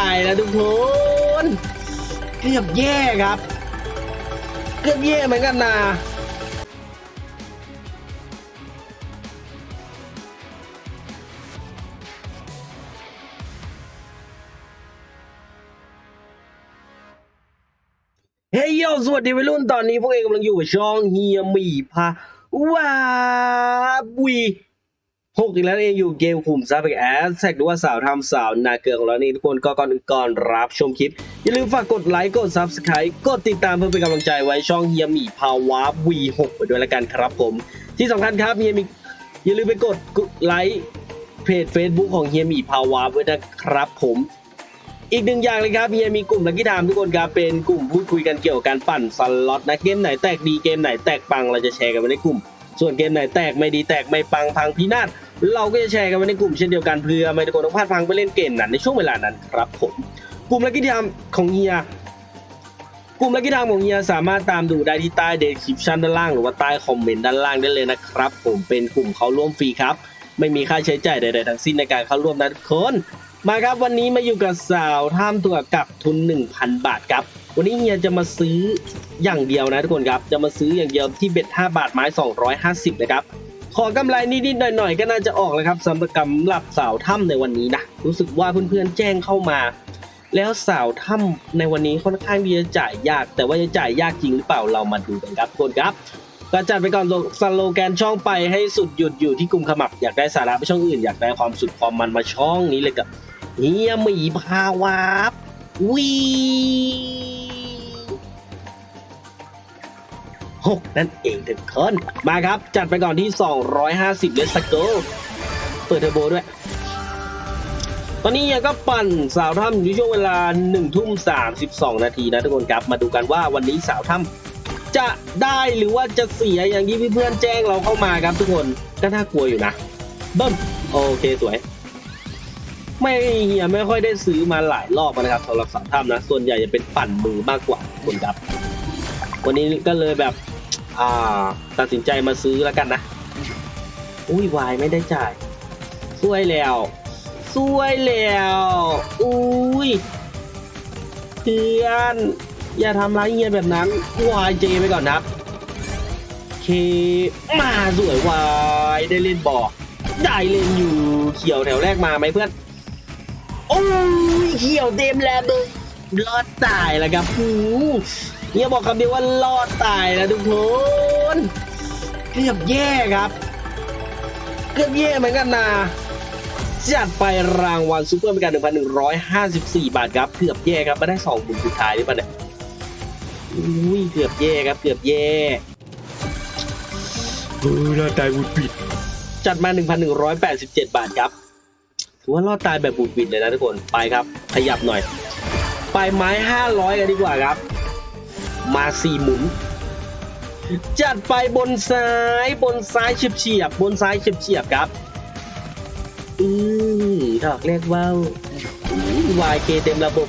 ตายแล้วทุกคนเกือบแย่ครับเกือบแย่เหมือนกันนะเฮ้ยโยสวัสดีวัยรุ่นตอนนี้พวกเองกำลังอยู่กับช่องเฮียหมีพาว้าวี หกอีกแล้วเองอยู่เกมขุมซับไปแอสแท็กดูว่าสาวทำสาวนาเกลือของเรานี่ทุกคนก็ก่อนก่อนรับชมคลิป อย่าลืมฝากกดไลค์กด Subscribe กดติดตามเพื่อเป็นกำลังใจไว้ช่องเฮียมีภาวะ V6 ไปด้วยละกันครับผม ที่สำคัญครับเฮียมีอย่าลืมไปกดไลค์เพจ Facebook ของเฮียมีภาวะไว้นะครับผมอีกหนึ่งอย่างเลยครับเฮียมีกลุ่มลักกี้ไทม์ทุกคนครับเป็นกลุ่มพูดคุยกันเกี่ยวกับการปั่นสล็อตนะเกมไหนแตกดีเกมไหนแตกปังเราจะแชร์กันไว้ในกลุ่ม ส่วนเกมไหนแตกไม่ดีแตกไม่ปังพังพินาศ เราก็จะแชร์กันไว้ในกลุ่มเช่นเดียวกันเพื่อไม่ให้ทุกคนต้องพลาดพังไปเล่นเกมนั้นในช่วงเวลานั้นครับผมกลุ่มลักกี้ไทม์ของเฮียกลุ่มลักกี้ไทม์ของเฮียสามารถตามดูได้ที่ใต้เดสคริปชันด้านล่างหรือว่าใต้คอมเมนต์ด้านล่างได้เลยนะครับ ผมเป็นกลุ่มเขาร่วมฟรีครับ ไม่มีค่าใช้จ่ายใดๆทั้งสิ้นในการเข้าร่วมนะทุกคนมาครับวันนี้มาอยู่กับสาวท่ามตัวกับทุน 1,000 บาทครับ วันนี้เฮียจะมาซื้ออย่างเดียวนะทุกคนครับ จะมาซื้ออย่างเดียวที่เบ็ด5บาทไม้ 250นะครับ ขอกำไรนิดๆหน่อยๆ ก็น่าจะออกแล้วครับสำหรับกำหรับสาวถ้ำในวันนี้นะรู้สึกว่าเพื่อนๆแจ้งเข้ามา แล้วสาวถ้ำในวันนี้ค่อนข้างที่จะจ่ายยาก แต่ว่าจะจ่ายยากจริงหรือเปล่าเรามาดูกันครับทุกคนครับก็จัดไปก่อนสโลแกนช่องไปให้สุดหยุดอยู่ที่กลุ่มขมับอยากได้สาระไปช่องอื่นอยากได้ความสุดความมันมาช่องนี้เลยกับเฮียหมีพาวาบวี หกนั่นเองทุกคน มาครับ จัดไปก่อนที่ 250เลสโกเปิดเทอร์โบด้วย ตอนนี้ยังก็ปั่นสาวถ้ำอยู่ช่วงเวลา1ทุ่ม32 นาทีนะทุกคนครับ มาดูกันว่าวันนี้สาวถ้ำจะได้หรือว่าจะเสียอย่างที่เพื่อนๆแจ้งเราเข้ามาครับทุกคนก็น่ากลัวอยู่นะเบิ้มโอเคสวยไม่เฮียไม่ค่อยได้ซื้อมาหลายรอบนะครับสำหรับสาวถ้ำนะ ส่วนใหญ่จะเป็นปั่นมือมากกว่าทุกคนครับ วันนี้ก็เลยแบบ อ่า ตัดสินใจมาซื้อแล้วกันนะ อุ้ยวายไม่ได้จ่ายซวยแล้วซวยแล้ว อุ้ยเพื่อน อย่าทำร้ายเฮียแบบนั้นวายเจไปก่อนครับเคมาสวยวายได้เล่นบอกได้เล่นอยู่เขียวแถวแรกมาไหมเพื่อน โอ้ยเขียวเต็มแล้วเลยรอดตายแล้วครับหู เฮียบอกคำเดียวว่ารอดตายแล้วทุกคนเกือบแย่ครับ เกือบแย่เหมือนกันนะจัดไปรางวัลซูเปอร์เป็นการ1,154บาทครับเกือบแย่ครับมาได้สองหมื่นสุดท้ายหรือเปล่าเนี่ยอุ้ยเกือบแย่ครับเกือบแย่เออรอดตายบุดบิดจัดมา 1,187 บาทครับถือว่ารอดตายแบบบุดบิดเลยนะทุกคนไปครับ ขยับหน่อย ไปไม้ 500 กันดีกว่าครับ มาสี่หมุน จัดไปบนซ้ายบนซ้ายเฉียบเฉียบบนซ้ายเฉียบเฉียบครับ อือดอกแรกว่าววายเคเต็มระบบ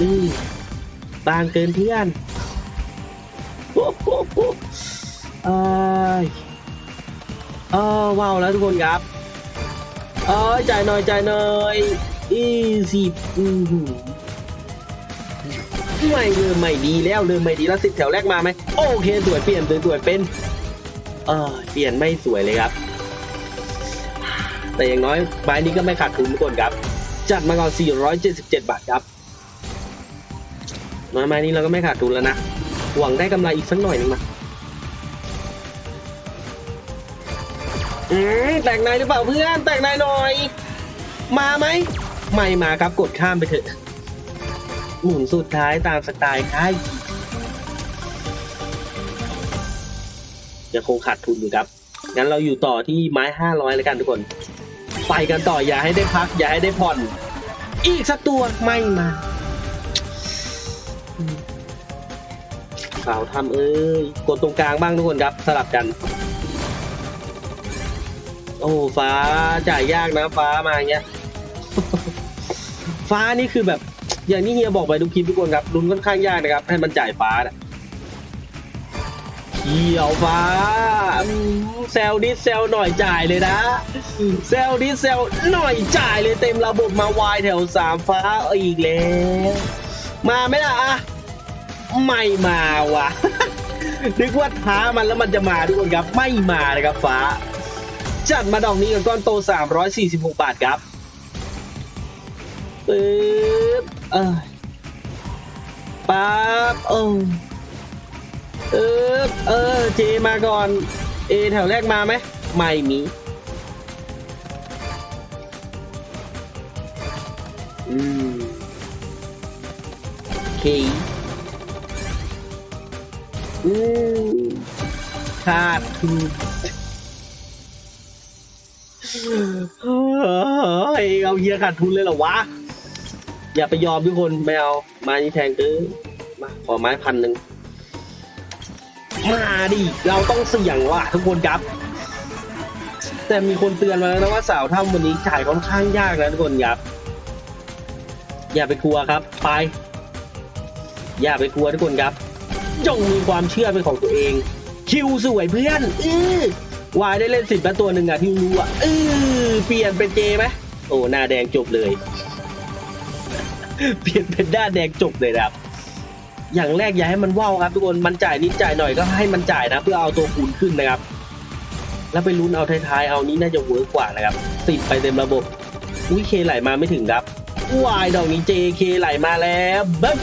อือบางเกินเพื่อนโอ้โหอ้ยเออว้าวแล้วทุกคนครับ เอ้ยจ่ายหน่อยจ่ายหน่อยอีสิบอือหไม่เริ่มไม่ดีแล้วเริ่มไม่ดีแล้วสิบแถวแรกมาไหมโอเคสวยเปลี่ยนสวยสวยเป็นเออเปลี่ยนไม่สวยเลยครับ แต่อย่างน้อยไม้นี้ก็ไม่ขาดทุนทุกคนครับ จัดมาก่อน 477 บาทครับมาไม้นี้เราก็ไม่ขาดทุนแล้วนะ หวังได้กำไรอีกสักหน่อยหนึงมา อืมแตกในหรือเปล่าเพื่อนแตกในหน่อย มาไหมไม่มาครับกดข้ามไปเถอะ หมุนสุดท้ายตามสไตล์ค่ายยังคงขาดทุนอยู่ครับ งั้นเราอยู่ต่อที่ไม้500แล้วกันทุกคน ไปกันต่ออย่าให้ได้พัก อย่าให้ได้ผ่อน อีกสักตัวไม่มาสาวทำเอ้ยกดตรงกลางบ้างทุกคนครับ สลับกัน โอ้ฟ้าจ่ายยากนะฟ้ามาอย่างเงี้ย ฟ้านี่คือแบบ อย่างที่เฮียบอกไปทุกคลิปทุกคนครับลุ้นค่อนข้างยากนะครับ ให้มันจ่ายฟ้านะเขียวฟ้าอืมแซลนิดแซลหน่อยจ่ายเลยนะแซลนิดแซลหน่อยจ่ายเลยเต็มระบบมาวายแถวสามฟ้าอีกแล้ว มาไหมล่ะอะไม่มาว่ะนึกว่าท้ามันแล้วมันจะมาทุกคนครับ ไม่มานะครับฟ้า จัดมาดอกนี้กับก้อนโต 346 บาทครับปึ๊บเออปั๊บเออเออเออเจมาก่อน เอแถวแรกมาไหมไม่มีอืมโอเคอืมขาดทุน เฮ้ยเอาเฮียขาดทุนเลยเหรอวะ อย่าไปยอมทุกคนไม่เอาไม้นี้แทงเกินมาขอไม้พันหนึ่งมาดิ เราต้องเสี่ยงว่ะทุกคนครับ แต่มีคนเตือนมาแล้วนะว่าสาวถ้ำวันนี้จ่ายค่อนข้างยากนะทุกคนครับ อย่าไปกลัวครับ ไป อย่าไปกลัวทุกคนครับ จงมีความเชื่อเป็นของตัวเอง คิวสวยเพื่อน อื้อ วายได้เล่นสิบแล้วตัวหนึ่งอะที่รู้อะเออเปลี่ยนเป็นเจไหมโอ้หน้าแดงจบเลย เปลี่ยนเป็นหน้านแดงจบเลยนะครับ อย่างแรกอย่าให้มันว่าวครับ ทุกคนมันจ่ายนิดจ่ายหน่อยก็ให้มันจ่ายนะ เพื่อเอาตัวคูณขึ้นนะครับ แล้วไปลุ้นเอาท้ายๆเอานี้น่าจะเวิร์กกว่านะครับติดไปเต็มระบบอุ้ยเคไหลมาไม่ถึงครับวายดอกนี้เจเคไหลมาแล้วบึ๊บ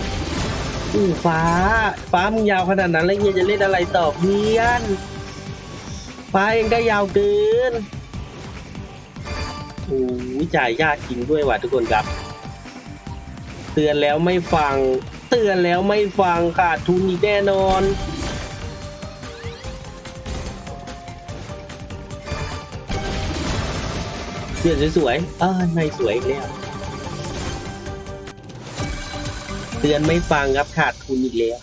อู้ฟ้า ฟ้ามึงยาวขนาดนั้นแล้วเฮียจะเล่นอะไรต่อเพื่อน ฟ้าเองก็ยาวเกินโอ้ยจ่ายยากจริงด้วยว่ะทุกคนครับ เตือนแล้วไม่ฟัง เตือนแล้วไม่ฟังขาดทุนอีกแน่นอนเปลี่ยนสวยๆเออไม่สวยแล้วเตือนไม่ฟังครับขาดทุนอีกแล้ว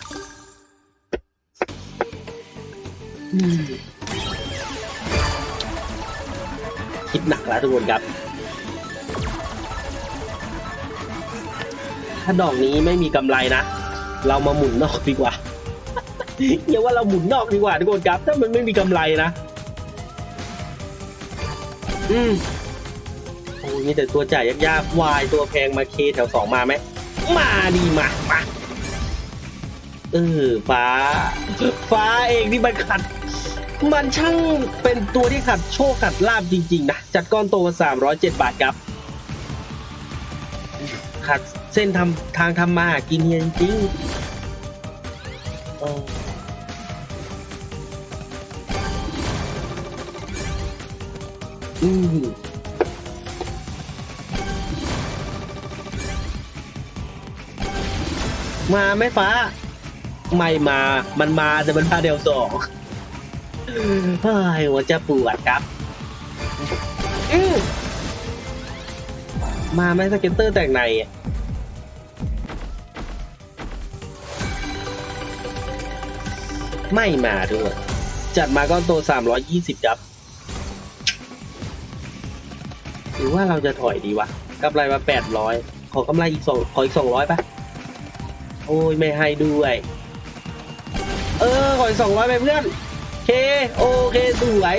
คิดหนักแล้วทุกคนครับ ถ้าดอกนี้ไม่มีกำไรนะ เรามาหมุนนอกดีกว่าอย่าว่าเราหมุนนอกดีกว่าทุกคนครับ ถ้ามันไม่มีกำไรนะ อืมโอ้ยมีแต่ตัวจ่ายยากๆวายตัวแพงมาเคแถวสองมาไหม มาดีมามาเออฟ้า ฟ้าเองที่มันขัด มันช่างเป็นตัวที่ขัดโชคขัดลาบจริง ๆ นะ จัดก้อนโตสามร้อยเจ็ดบาทครับ ขัดเส้นทำทางทำมาหากินเฮียจริงอืมมาไหมฟ้า ไม่มา มันมาแต่มันมาเดียวสอง เฮ้ยหัวจะปวดครับอืมมาไหมสเก็ตเตอร์แต่งในอะไม่มาด้วย จัดมาก้อนโต 320ครับ หรือว่าเราจะถอยดีวะกำไรมา 800 ขอกำไรอีกสองขออีก 200ป่ะโอ้ย ไม่ให้ด้วย เออ ขออีก 200ไปเพื่อน เค โอเค สวย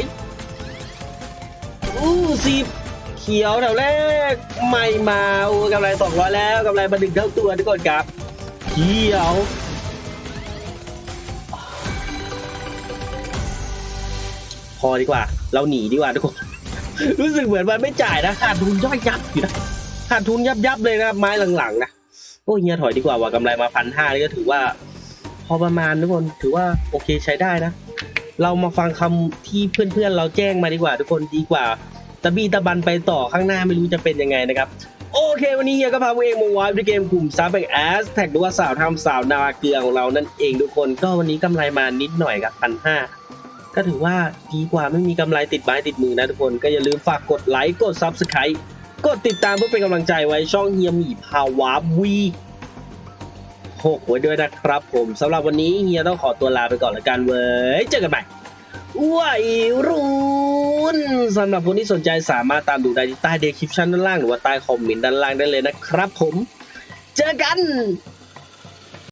อู้สิบเขียวแถวแรก ไม่มาโอ้กำไรสองร้อยแล้วกำไรมาดึงเท่าตัวทุกคนครับเขียวพอดีกว่า เราหนีดีกว่าทุกคน รู้สึกเหมือนมันไม่จ่ายนะขาดทุนย่อยยับอยู่นะขาดทุนยับยับเลยนะไม้หลังๆนะโอ้ยเฮียถอยดีกว่าว่ากำไรมาพันห้านี่ก็ถือว่า พอประมาณทุกคนถือว่าโอเคใช้ได้นะ เรามาฟังคำที่เพื่อนๆเราแจ้งมาดีกว่า ทุกคนดีกว่าตะบี้ตะบันไปต่อข้างหน้าไม่รู้จะเป็นยังไงนะครับ โอเค วันนี้เฮียก็พาพวกเองมาไว้ในเกมกลุ่มซับแบงแอสแท็กหรือว่าสาวทำสาวนาเกลือของเรานั่นเองทุกคนก็วันนี้กำไรมานิดหน่อยครับพันห้าก็ถือว่าดีกว่าไม่มีกำไรติดไม้ติดมือนะทุกคนก็อย่าลืมฝากกดไลค์กด Subscribe กดติดตามเพื่อเป็นกำลังใจไว้ช่องเฮียมีภาวะวี หกไว้ด้วยนะครับ ผมสำหรับวันนี้เฮียต้องขอตัวลาไปก่อนละกันเว้ยเจอกันใหม่วัยรุ่นสำหรับคนที่สนใจสามารถตามดูได้ที่ใต้เดสคริปชันด้านล่างหรือว่าใต้คอมเมนต์ด้านล่างได้เลยนะครับ ผม เจอกัน